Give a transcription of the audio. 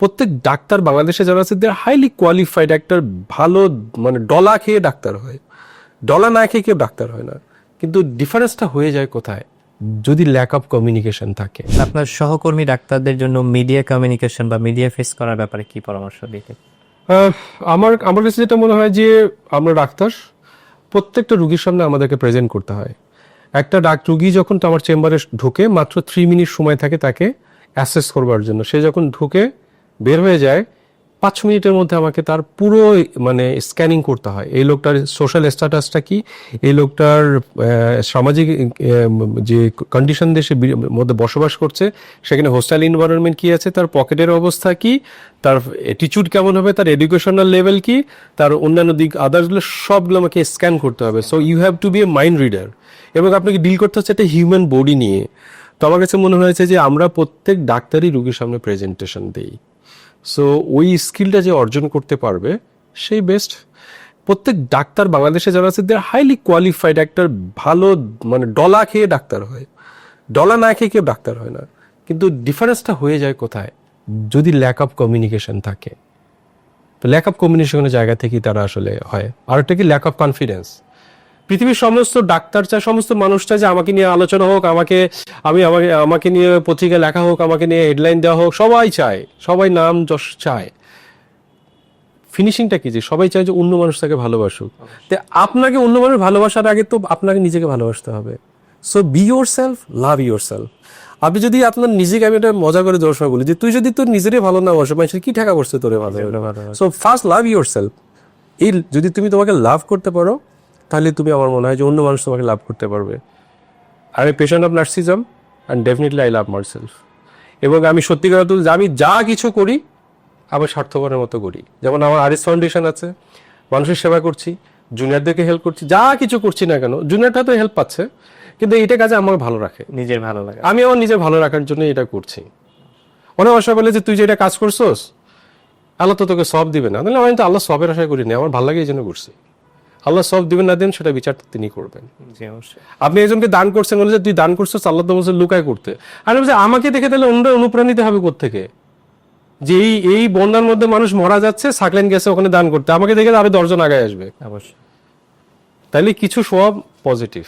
প্রত্যেক ডাক্তার বাংলাদেশে যারা আছে দে হাইলি কোয়ালিফাইড একটা ভালো মানে ডলা খেয়ে ডাক্তার হয়। ডলা না খেয়ে কেউ ডাক্তার হয় না। কিন্তু ডিফারেন্সটা হয়ে যায় কোথায়? যদি ল্যাক অফ কমিউনিকেশন থাকে। আপনার সহকর্মী ডাক্তারদের জন্য মিডিয়া কমিউনিকেশন বা মিডিয়া ফেস করার ব্যাপারে কি পরামর্শ দিতে? আমার আমার কাছে যেটা মনে হয় যে আমরা ডাক্তার প্রত্যেকটা রুগীর সামনে আমাদেরকে প্রেজেন্ট করতে হয়। একটা ডাক রুগী যখন তো আমার চেম্বারে ঢুকে মাত্র থ্রি মিনিট সময় থাকে তাকে অ্যাসেস করবার জন্য। সে যখন ঢুকে বের হয়ে যায়, পাঁচ মিনিটের মধ্যে আমাকে তার পুরো মানে স্ক্যানিং করতে হয়। এই লোকটার সোশ্যাল স্ট্যাটাসটা কি? এই লোকটার সামাজিক যে কন্ডিশন দেশে মধ্যে বসবাস করছে, সেখানে হোস্টেল এনভায়রনমেন্ট কি আছে, তার পকেটের অবস্থা কি, তার অ্যাটিচিউড কেমন হবে, তার এডুকেশনাল লেভেল কি, তার অন্যান্য দিক আদার্সগুলো সবগুলো আমাকে স্ক্যান করতে হবে। So you have to be a mind reader এবং আপনাকে ডিল করতে হচ্ছে একটা হিউম্যান বডি নিয়ে। তো আমার কাছে মনে হয়েছে যে আমরা প্রত্যেক ডাক্তারই রুগীর সামনে প্রেজেন্টেশন দিই। সো ওই স্কিলটা যে অর্জন করতে পারবে, সেই বেস্ট প্রত্যেক ডাক্তার বাংলাদেশে যারা আছে দে হাইলি কোয়ালিফাইড একটা ভালো মানে ডলা খেয়ে ডাক্তার হয়। ডলা না খেয়ে কেউ ডাক্তার হয় না। কিন্তু ডিফারেন্সটা হয়ে যায় কোথায়? যদি ল্যাক অফ কমিউনিকেশন থাকে। তো ল্যাক অফ কমিউনিকেশনের জায়গা থেকেই তারা আসলে হয়। আর একটা কি ল্যাক অফ কনফিডেন্স পৃথিবীর সমস্ত ডাক্তার চায় সমস্ত মানুষ চায় যে আমাকে নিয়ে আলোচনা হোক আমাকে আমি আমাকে আমাকে নিয়ে পত্রিকায় লেখা হোক আমাকে নিয়ে হেডলাইন দেওয়া হোক সবাই চায় সবাই নাম যশ চায়। ফিনিশিংটা কি যে সবাই চায় যে অন্য মানুষ তাকে ভালোবাসুক। তো আপনাকে অন্য মানুষ ভালোবাসার আগে তো আপনাকে নিজেকে ভালোবাসতে হবে। So be yourself love yourself আপনি যদি আপনার নিজেকে আমি এটা মজা করে দেওয়ার সময় বলি যে তুই যদি তোর নিজেরই ভালো না বাসো মানুষের কি ঠেকা করছে তোরে ভালো। So first love yourself এই যদি তুমি তোমাকে লাভ করতে পারো তাহলে তুমি আমার মনে হয় যে অন্য মানুষ তোমাকে লাভ করতে পারবে। আমি patient of narcissism and definitely I love myself এবং আমি সত্যি কথা বলতে আমি যা কিছু করি আবার স্বার্থপরের মতো করি। যেমন আমার আরিস ফাউন্ডেশন আছে মানুষের সেবা করছি জুনিয়রদেরকে হেল্প করছি যা কিছু করছি না কেন জুনিয়রটা তো হেল্প পাচ্ছে কিন্তু এটা কাজে আমাকে ভালো রাখে। নিজের ভালো লাগে। আমি আমার নিজের ভালো রাখার জন্য এটা করছি। অনেক আশা বলে যে তুই যে এটা কাজ করছোস আল্লাহ তো তোকে সব দিবে না। তাহলে আমি তো আল্লাহ সবের আশা করিনি আমার ভালো লাগে এই জন্য করছি। আল্লাহ সব দিবেন না দেন সেটা বিচার তিনি করবেন। আপনি একজনকে দান করছেন বলে যে তুই দান করছিস আল্লাহ তো বলছে লুকায় করতে। আর বলছে বলছি, আমাকে দেখে তাহলে অন্য অনুপ্রাণিত হবে থেকে যে এই এই বন্যার মধ্যে মানুষ মরা যাচ্ছে সাকলেন গেছে ওখানে দান করতে। আমাকে দেখে আরও দশজন আগে আসবে। অবশ্যই। তাহলে কিছু সব পজিটিভ।